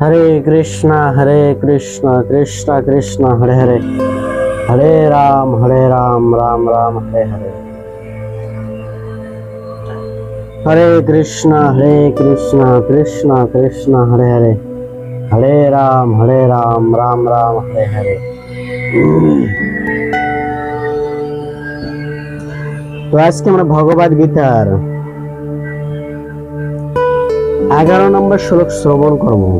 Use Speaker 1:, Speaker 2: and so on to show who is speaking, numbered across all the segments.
Speaker 1: হরে কৃষ্ণ হরে কৃষ্ণ কৃষ্ণ কৃষ্ণ হরে হরে হরে রাম হরে রাম রাম রাম হরে হরে হরে কৃষ্ণ হরে কৃষ্ণ কৃষ্ণ কৃষ্ণ হরে হরে হরে রাম হরে রাম রাম রাম হরে হরে তো আজকে আমরা ভগবত গীতার এগারো নম্বর শ্লোক শ্রবণ করবো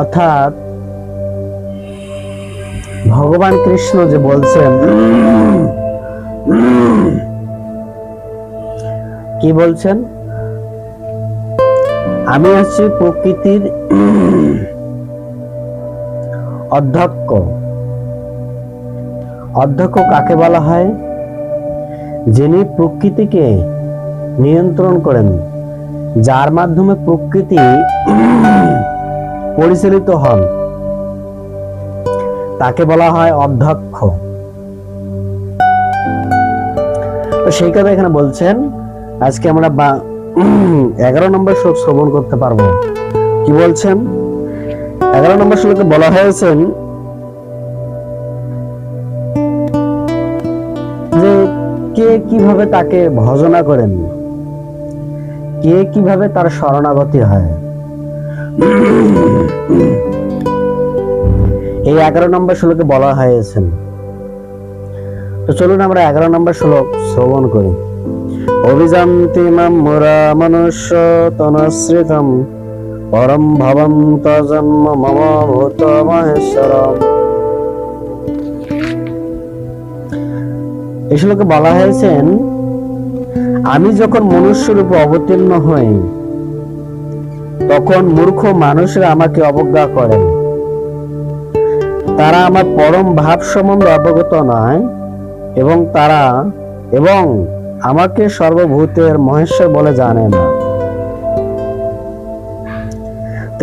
Speaker 1: অর্থাৎ ভগবান কৃষ্ণ যে বলছেন কি বলছেন আমি আছি প্রকৃতির অধ্যক্ষ অধ্যক্ষ কাকে বলা হয় যিনি প্রকৃতিকে নিয়ন্ত্রণ করেন যার মাধ্যমে প্রকৃতি পরিচালিত হন তাকে বলা হয় অধ্যক্ষ সেই কথা এখানে বলছেন আজকে আমরা এগারো নম্বর শ্লোক শ্রবণ করতে পারবো কি বলছেন এগারো নম্বর শ্লোকে বলা হয়েছেন যে কে কিভাবে তাকে ভজনা করেন কে কিভাবে তার শরণাগতি হয় এই এগারো নম্বর শ্লোকে বলা হয়েছেন তো চলুন আমরা এগারো নম্বর শ্লোক শ্রবণ করি অভিজান্তি মুরা মনুষ্য তনশ্রিতম পরম ভবম তজন্ম মম ভূত মহেশ্বরম এই শ্লোকে বলা হয়েছেন আমি যখন মনুষ্য রূপে অবতীর্ণ হই তখন মূর্খ মানুষরা আমাকে অবজ্ঞা করে তারা আমার পরম ভাব সম্বন্ধে অবগত নয় এবং তারা এবং আমাকে সর্বভূতের মহেশ্বর বলে জানে না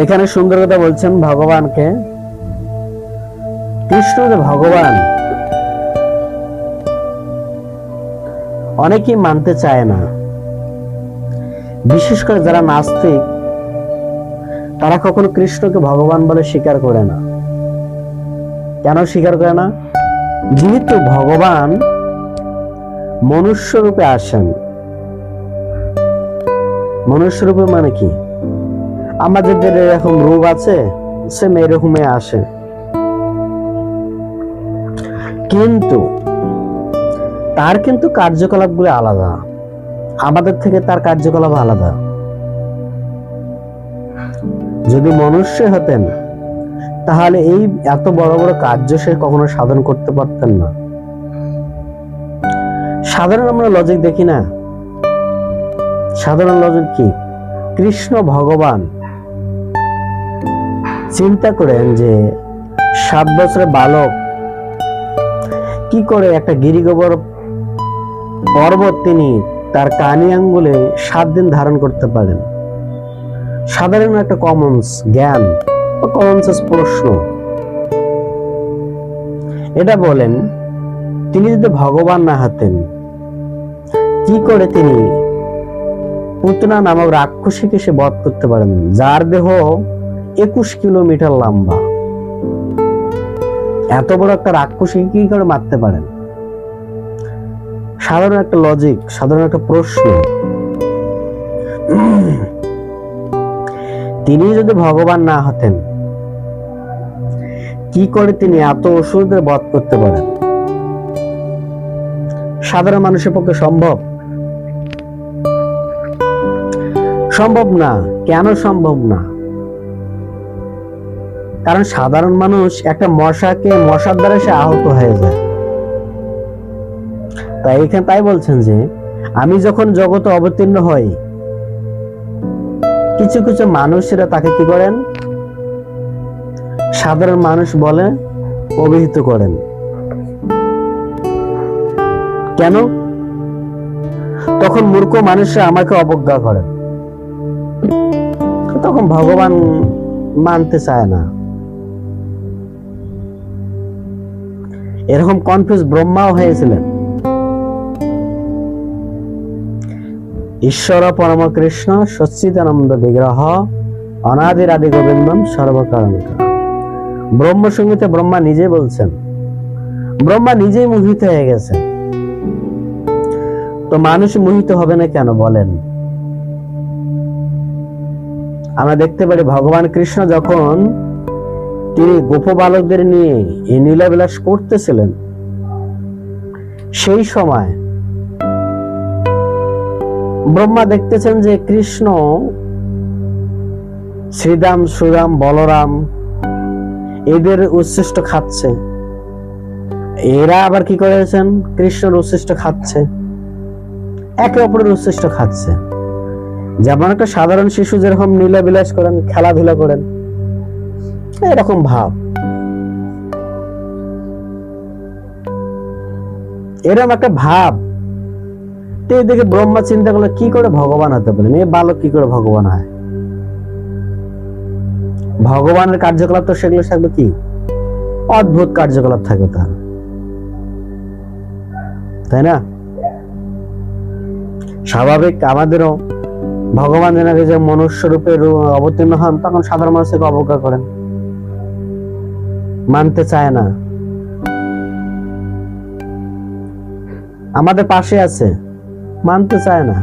Speaker 1: এখানে সুন্দর কথা বলছেন ভগবানকে কৃষ্ণ যে ভগবান অনেকেই মানতে চায় না বিশেষ করে যারা নাস্তিক তারা কখনো কৃষ্ণকে ভগবান বলে স্বীকার করে না কেন স্বীকার করে না যেহেতু ভগবান মনুষ্যরূপে আসেন মনুষ্যরূপে মানে কি আমাদের এরকম রূপ আছে সেম এরকমই আসে কিন্তু তার কিন্তু কার্যকলাপগুলো আলাদা আমাদের থেকে তার কার্যকলাপ আলাদা যদি মনুষ্য হতেন তাহলে এই এত বড় বড় কার্য সে কখনো সাধন করতে পারতেন না সাধারণ আমরা লজিক দেখি না সাধারণ লজিক কি কৃষ্ণ ভগবান চিন্তা করেন যে সাত বছরের বালক কি করে একটা গিরিগোবর পর্বত তিনি তার কানি আঙ্গুলে সাত দিন ধারণ করতে পারেন সাধারণ একটা কমন্স জ্ঞান বা কমন প্রশ্ন এটা বলেন তিনি যদি ভগবান না হাতেন কি করে তিনি পুতনা নামক রাক্ষসীকে সে বধ করতে পারেন যার দেহ একুশ কিলোমিটার লম্বা এত বড় একটা রাক্ষসী কি করে মারতে পারেন সাধারণ একটা লজিক সাধারণ একটা প্রশ্ন তিনি যদি ভগবান না হতেন কি করে তিনি এত অসুরদের বধ করতে পারেন সাধারণ মানুষের পক্ষে সম্ভব সম্ভব না কেন সম্ভব না কারণ সাধারণ মানুষ একটা মশাকে মশার দ্বারা সে আহত হয়ে যায় তাই এখানে তাই বলছেন যে আমি যখন জগতে অবতীর্ণ হই কিছু কিছু মানুষেরা তাকে কি করেন সাধারণ মানুষ বলে অভিহিত করেন কেন তখন মূর্খ মানুষরা আমাকে অবজ্ঞা করেন তখন ভগবান মানতে চায় না এরকম কনফিউজ ব্রহ্মাও হয়েছিলেন ঈশ্বর পরম কৃষ্ণ সচিদানন্দ বিগ্রহ অনাদির আদি সর্বকারণ ব্রহ্ম সঙ্গীতে ব্রহ্মা নিজে বলছেন ব্রহ্মা নিজেই মোহিত হয়ে গেছে তো মানুষ মোহিত হবে না কেন বলেন আমরা দেখতে পারি ভগবান কৃষ্ণ যখন তিনি গোপ বালকদের নিয়ে এই নীলাবিলাস করতেছিলেন সেই সময় ব্রহ্মা দেখতেছেন যে কৃষ্ণ শ্রীরাম সুরাম বলরাম এদের উচ্ছিষ্ট খাচ্ছে এরা আবার কি করেছেন কৃষ্ণর উচ্ছিষ্ট খাচ্ছে একে অপরের উচ্ছিষ্ট খাচ্ছে যেমন একটা সাধারণ শিশু যেরকম বিলাস করেন খেলাধুলা করেন এরকম ভাব এরকম একটা ভাব তো এদিকে ব্রহ্মা চিন্তা করলো কি করে ভগবান হতে পারে এই বালক কি করে ভগবান হয় ভগবানের কার্যকলাপ তো সেগুলো থাকবে কি অদ্ভুত কার্যকলাপ থাকে তার তাই না স্বাভাবিক আমাদেরও ভগবান যেন যে মনুষ্য রূপে অবতীর্ণ হন তখন সাধারণ মানুষকে অবজ্ঞা করেন মানতে চায় না আমাদের পাশে আছে মানতে চায় না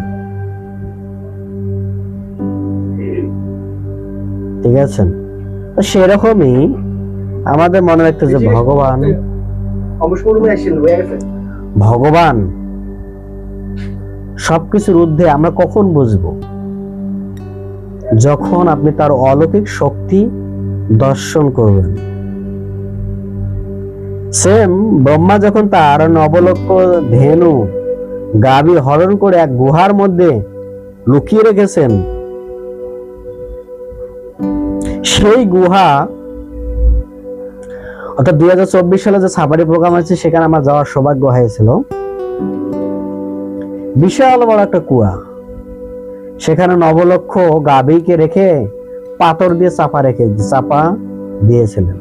Speaker 1: ঠিক আছে সেরকমই আমাদের মনে রাখতে যে ভগবান ভগবান সবকিছুর ঊর্ধ্বে আমরা কখন বুঝব যখন আপনি তার অলৌকিক শক্তি দর্শন করবেন সেম ব্রহ্মা যখন তার নবলক্ষ ধেনু গাবি হরণ করে এক গুহার মধ্যে লুকিয়ে রেখেছেন সেই গুহা অর্থাৎ দুই হাজার চব্বিশ সালে যে সাফারি প্রোগ্রাম আছে সেখানে আমার যাওয়ার সৌভাগ্য হয়েছিল বিশাল বড় একটা কুয়া সেখানে নবলক্ষ গাভীকে রেখে পাথর দিয়ে চাপা রেখে চাপা দিয়েছিলেন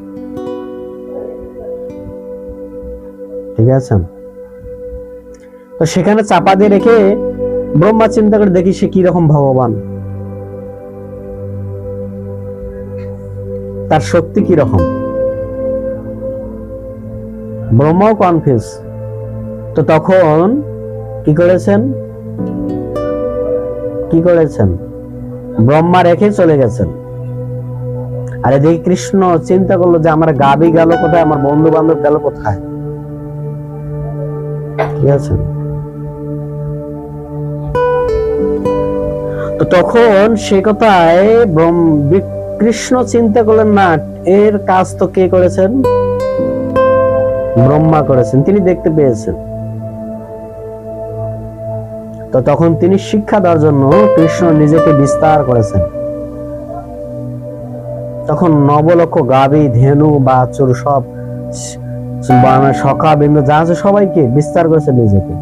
Speaker 1: ঠিক আছে তো সেখানে চাপা দিয়ে রেখে ব্রহ্মা চিন্তা করে দেখি সে কিরকম ভগবান তার শক্তি কিরকম ব্রহ্মাও কনফিউজ তো তখন কি করেছেন কি করেছেন ব্রহ্মা রেখে চলে গেছেন আরে দেখি কৃষ্ণ চিন্তা করলো যে আমার গাবি গেল কোথায় আমার বন্ধু বান্ধব গেল কোথায় ঠিক আছে তখন সে কথায় কৃষ্ণ চিন্তা করলেন না এর কাজ তো কে করেছেন ব্রহ্মা করেছেন তিনি দেখতে পেয়েছেন তো তখন তিনি শিক্ষা দেওয়ার জন্য কৃষ্ণ নিজেকে বিস্তার করেছেন তখন নবলক্ষ গাবি ধেনু বাছুর সব সকা বিন্দু যা আছে সবাইকে বিস্তার করেছেন নিজেকে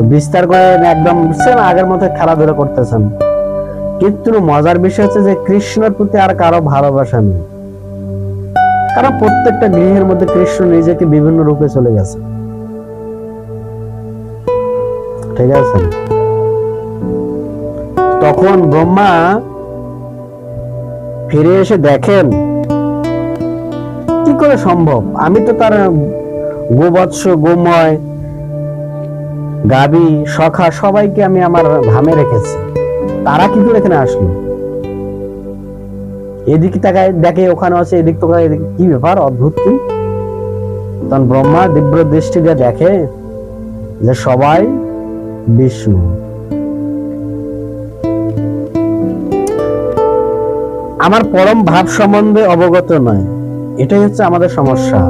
Speaker 1: তো বিস্তার করেন একদম সেম আগের মতো খেলাধুলা করতেছেন কিন্তু মজার বিষয় হচ্ছে যে কৃষ্ণের প্রতি আর কারো ভালোবাসা নেই কারণ প্রত্যেকটা গৃহের মধ্যে কৃষ্ণ নিজেকে বিভিন্ন রূপে চলে গেছে ঠিক আছে তখন ব্রহ্মা ফিরে এসে দেখেন কি করে সম্ভব আমি তো তার গোবৎস গোময় গাবি সখা সবাইকে আমি আমার ভামে রেখেছি তারা কি করে এখানে আসলো এদিক তাকায় দেখে ওখানে আছে এদিক তো কি ব্যাপার অদ্ভুত কি তখন ব্রহ্মা দিব্য দৃষ্টি দিয়ে দেখে যে সবাই বিষ্ণু আমার পরম ভাব সম্বন্ধে অবগত নয় এটাই হচ্ছে আমাদের সমস্যা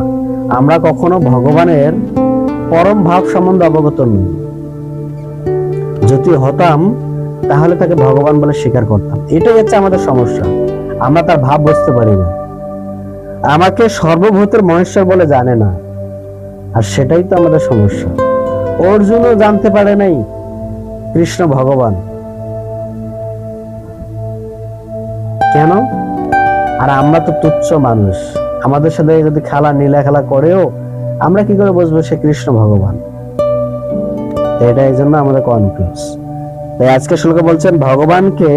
Speaker 1: আমরা কখনো ভগবানের পরম ভাব সম্বন্ধে অবগত নই যদি হতাম তাহলে তাকে ভগবান বলে স্বীকার করতাম এটাই হচ্ছে আমাদের সমস্যা আমরা তার ভাব বুঝতে পারি না আমাকে সর্বভূতের মহেশ্বর বলে জানে না আর সেটাই তো আমাদের সমস্যা অর্জুনও জানতে পারে নাই কৃষ্ণ ভগবান কেন আর আমরা তো তুচ্ছ মানুষ আমাদের সাথে যদি খেলা নীলা খেলা করেও আমরা কি করে বুঝবো সে কৃষ্ণ ভগবান এটা এই জন্য আমাদের কনফিউজ তাই আজকে বলছেন ভগবানকে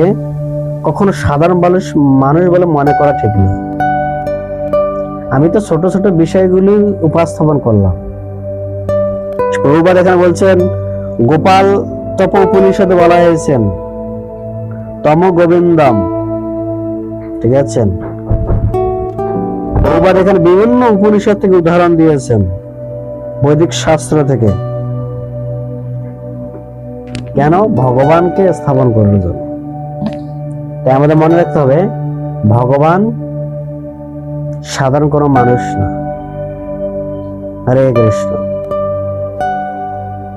Speaker 1: কখনো সাধারণ মানুষ মানুষ বলে মনে করা ঠিক আমি তো ছোট ছোট বিষয়গুলি উপস্থাপন করলাম প্রভুপাদ এখানে বলছেন গোপাল তপ উপনিষদে বলা হয়েছেন তম গোবিন্দম ঠিক আছেন বহুবার এখানে বিভিন্ন উপনিষদ থেকে উদাহরণ দিয়েছেন বৈদিক শাস্ত্র থেকে কেন ভগবানকে স্থাপন করার জন্য তাই আমাদের মনে রাখতে হবে ভগবান সাধারণ কোনো মানুষ না হরে কৃষ্ণ